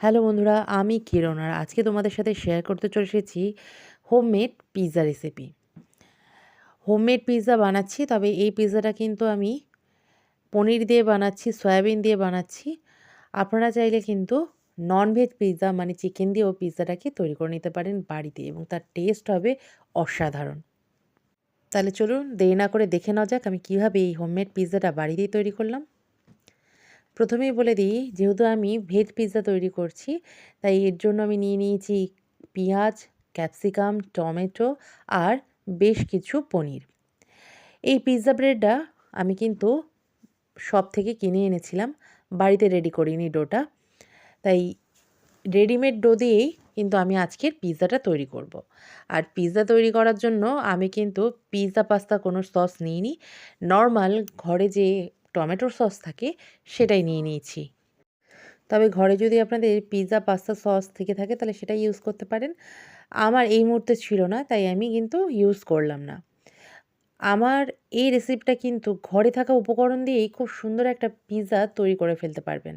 Hello বন্ধুরা, আমি কিরণ আর আজকে তোমাদের সাথে শেয়ার করতে চলে এসেছি homemade pizza recipe homemade pizza বানাচ্ছি, তবে এই পিৎজাটা কিন্তু আমি পনির দিয়ে বানাচ্ছি, সয়াবিন দিয়ে বানাচ্ছি। আপনারা চাইলে কিন্তু ননভেজ পিৎজা মানে চিকেন দিয়ে দিয়েও পিৎজাটাকে তৈরি করে নিতে পারেন বাড়িতে এবং তার টেস্ট হবে অসাধারণ। তাহলে চলুন দেরি না করে দেখে নেওয়া যাক আমি কীভাবে এই হোমমেড পিৎজাটা বাড়িতেই তৈরি করলাম। প্রথমেই বলে দিই, যেহেতু আমি ভেজ পিৎজা তৈরি করছি, তাই এর জন্য আমি নিয়ে নিয়েছি পেঁয়াজ ক্যাপসিকাম টমেটো আর বেশ কিছু পনির এই পিৎজা ব্রেডটা আমি কিন্তু সব থেকে কিনে এনেছিলাম, বাড়িতে রেডি করিনি ডোটা, তাই রেডিমেড ডো দিয়েই কিন্তু আমি আজকের পিৎজাটা তৈরি করব। আর পিৎজা তৈরি করার জন্য আমি কিন্তু পিৎজা পাস্তা কোনো সস নিইনি নর্মাল ঘরে যে টমেটোর সস থাকে, সেটাই নিয়ে নিয়েছি। তবে ঘরে যদি আপনাদের পিৎজা পাস্তা সস থেকে থাকে, তাহলে সেটা ইউজ করতে পারেন। আমার এই মুহূর্তে ছিল না, তাই আমি কিন্তু ইউজ করলাম না। আমার এই রেসিপিটা কিন্তু ঘরে থাকা উপকরণ দিয়েই খুব সুন্দর একটা পিৎজা তৈরি করে ফেলতে পারবেন।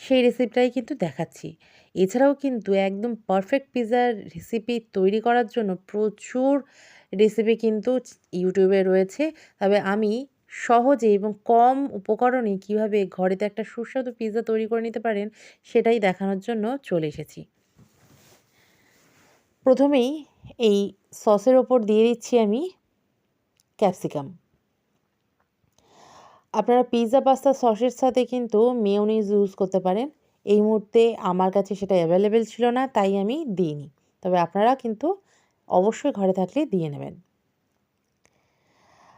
সেই রেসিপিটাই কিন্তু দেখাচ্ছি। এছাড়াও কিন্তু একদম পারফেক্ট পিৎজার রেসিপি তৈরি করার জন্য প্রচুর রেসিপি কিন্তু ইউটিউবে রয়েছে। তবে আমি সহজে এবং কম উপকরণে কীভাবে ঘরেতে একটা সুস্বাদু পিৎজা তৈরি করে নিতে পারেন, সেটাই দেখানোর জন্য চলে এসেছি। প্রথমেই এই সসের ওপর দিয়ে দিচ্ছি আমি ক্যাপসিকাম আপনারা পিৎজা পাস্তা সসের সাথে কিন্তু মেয়নিজ ইউজ করতে পারেন। এই মুহূর্তে আমার কাছে সেটা অ্যাভেলেবেল ছিল না, তাই আমি দিইনি। তবে আপনারা কিন্তু অবশ্যই ঘরে থাকলে দিয়ে নেবেন।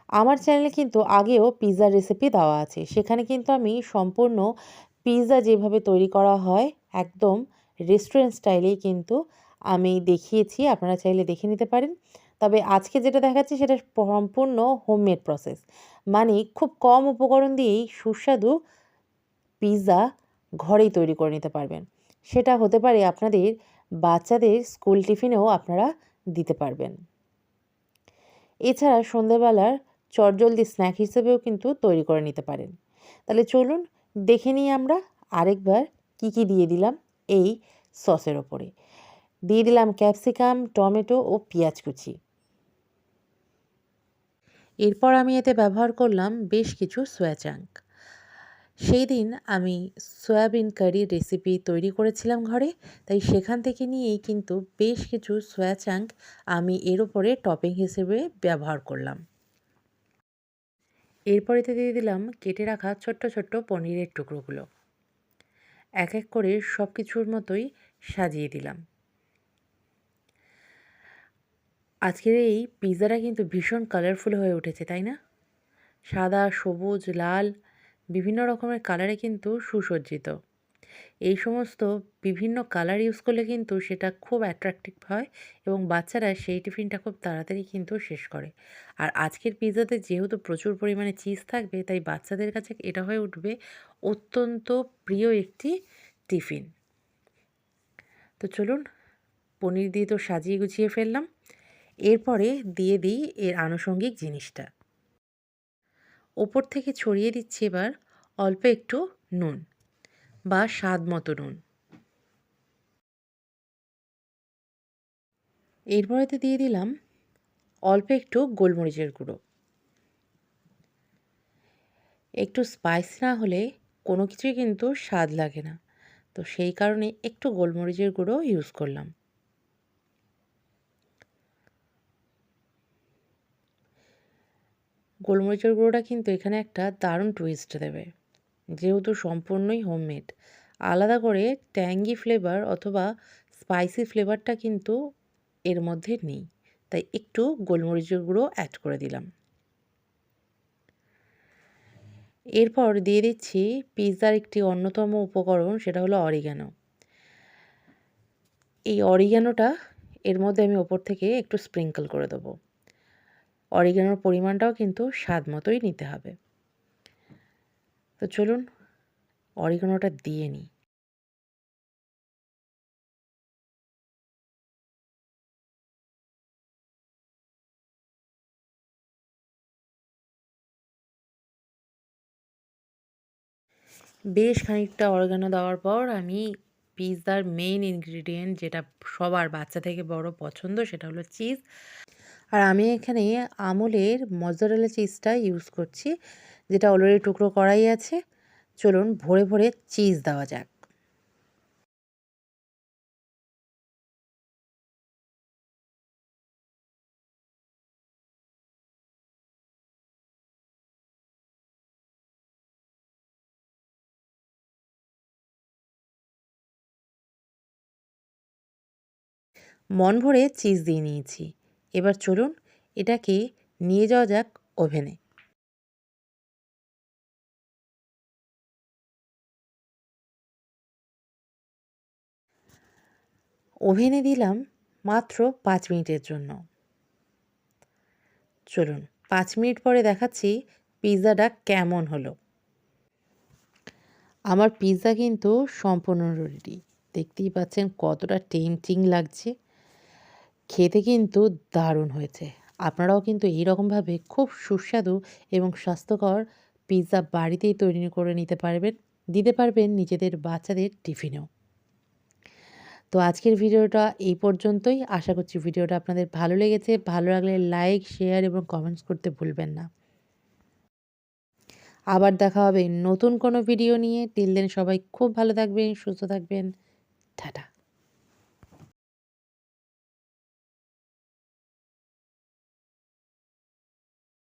আমার চ্যানেলে কিন্তু আগেও পিৎজার রেসিপি দেওয়া আছে। সেখানে কিন্তু আমি সম্পূর্ণ পিৎজা যেভাবে তৈরি করা হয়, একদম রেস্টুরেন্ট স্টাইলেই কিন্তু আমি দেখিয়েছি, আপনারা চাইলে দেখে নিতে পারেন। তবে আজকে যেটা দেখাচ্ছি সেটা সম্পূর্ণ হোমমেড প্রসেস মানে খুব কম উপকরণ দিয়েই সুস্বাদু পিৎজা ঘরেই তৈরি করে নিতে পারবেন। সেটা হতে পারে আপনাদের বাচ্চাদের স্কুল টিফিনেও আপনারা দিতে পারবেন। এছাড়া সন্ধেবেলার চটজলদি স্ন্যাক হিসেবেও কিন্তু তৈরি করে নিতে পারেন। তাহলে চলুন দেখে নিই আমরা আরেকবার কি কি দিয়ে দিলাম এই সসের ওপরে। দিয়ে দিলাম ক্যাপসিকাম, টমেটো ও পেঁয়াজ কুচি। এরপর আমি এতে ব্যবহার করলাম বেশ কিছু সোয়া চাঙ্ক। সেই দিন আমি সয়াবিন কারি রেসিপি তৈরি করেছিলাম ঘরে, তাই সেখান থেকে নিয়েই কিন্তু বেশ কিছু সোয়া চাঙ্ক আমি এর ওপরে টপিং হিসেবে ব্যবহার করলাম। এরপরেতে দিয়ে দিলাম কেটে রাখা ছোট্ট ছোট্ট পনিরের টুকরোগুলো। এক এক করে সব কিছুর মতোই সাজিয়ে দিলাম। আজকের এই পিৎজাটা কিন্তু ভীষণ কালারফুল হয়ে উঠেছে, তাই না? সাদা, সবুজ, লাল, বিভিন্ন রকমের কালারে কিন্তু সুসজ্জিত। এই সমস্ত বিভিন্ন কালার ইউজ করলে কিন্তু সেটা খুব অ্যাট্রাকটিভ হয় এবং বাচ্চারা সেই টিফিনটা খুব তাড়াতাড়ি কিন্তু শেষ করে। আর আজকের পিৎজাতে যেহেতু প্রচুর পরিমাণে চিজ থাকবে, তাই বাচ্চাদের কাছে এটা হয়ে উঠবে অত্যন্ত প্রিয় একটি টিফিন। তো চলুন, পনির দিয়ে তো সাজিয়ে গুছিয়ে ফেললাম। এরপরে দিয়ে দিই এর আনুষঙ্গিক জিনিসটা। ওপর থেকে ছড়িয়ে দিচ্ছি এবার অল্প একটু নুন। বা স্বাদ মতো নুন। এরপরেতে দিয়ে দিলাম অল্প একটু গোলমরিচের গুঁড়ো। একটু স্পাইস না হলে কোনো কিছুই কিন্তু স্বাদ লাগে না। তো সেই কারণে একটু গোলমরিচের গুঁড়ো ইউজ করলাম। গোলমরিচের গুঁড়োটা কিন্তু এখানে একটা দারুণ টুইস্ট দেবে। যেহেতু সম্পূর্ণই হোমমেড আলাদা করে ট্যাঙ্গি ফ্লেভার অথবা স্পাইসি ফ্লেভারটা কিন্তু এর মধ্যে নেই। তাই একটু গোলমরিচের গুঁড়ো অ্যাড করে দিলাম। এরপর দিয়ে দিচ্ছি পিৎজার একটি অন্যতম উপকরণ, সেটা হলো অরিগ্যানো এই অরিগ্যানোটা এর মধ্যে আমি ওপর থেকে একটু স্প্রিঙ্কল করে দেবো। অরিগ্যানোর পরিমাণটাও কিন্তু স্বাদ মতোই নিতে হবে। তো চলুন, অরিগানোটা দিয়ে নিই। বেশ খানিকটা অরগানো দেওয়ার পর আমি পিৎজার মেইন ইনগ্রিডিয়েন্ট যেটা সবার বাচ্চা থেকে বড় পছন্দ সেটা হলো চিজ আর আমি এখানে আমুলের মজারেলা চিজটা ইউজ করছি। যেটা অলরেডি টুকরো করাই আছে, চলুন ভরে ভরে চিজ দেওয়া যাক। মন ভরে চিজ দিয়ে নিয়েছি। এবার চলুন এটাকে নিয়ে যাওয়া যাক ওভেনে। ওভেনে দিলাম মাত্র পাঁচ মিনিটের জন্য। চলুন, পাঁচ মিনিট পরে দেখাচ্ছি পিৎজাটা কেমন হলো। আমার পিৎজা কিন্তু সম্পূর্ণ রেডি দেখতেই পাচ্ছেন কতটা টেমটিং লাগছে। খেতে কিন্তু দারুণ হয়েছে। আপনারাও কিন্তু এইরকমভাবে খুব সুস্বাদু এবং স্বাস্থ্যকর পিৎজা বাড়িতেই তৈরি করে নিতে পারবেন, দিতে পারবেন নিজেদের বাচ্চাদের টিফিনেও। তো আজকের ভিডিওটা এই পর্যন্তই। আশা করছি ভিডিওটা আপনাদের ভালো লেগেছে। ভালো লাগলে লাইক, শেয়ার এবং কমেন্টস করতে ভুলবেন না। আবার দেখা হবে নতুন কোনো ভিডিও নিয়ে। টিল দেন সবাই খুব ভালো থাকবেন, সুস্থ থাকবেন। টাটা।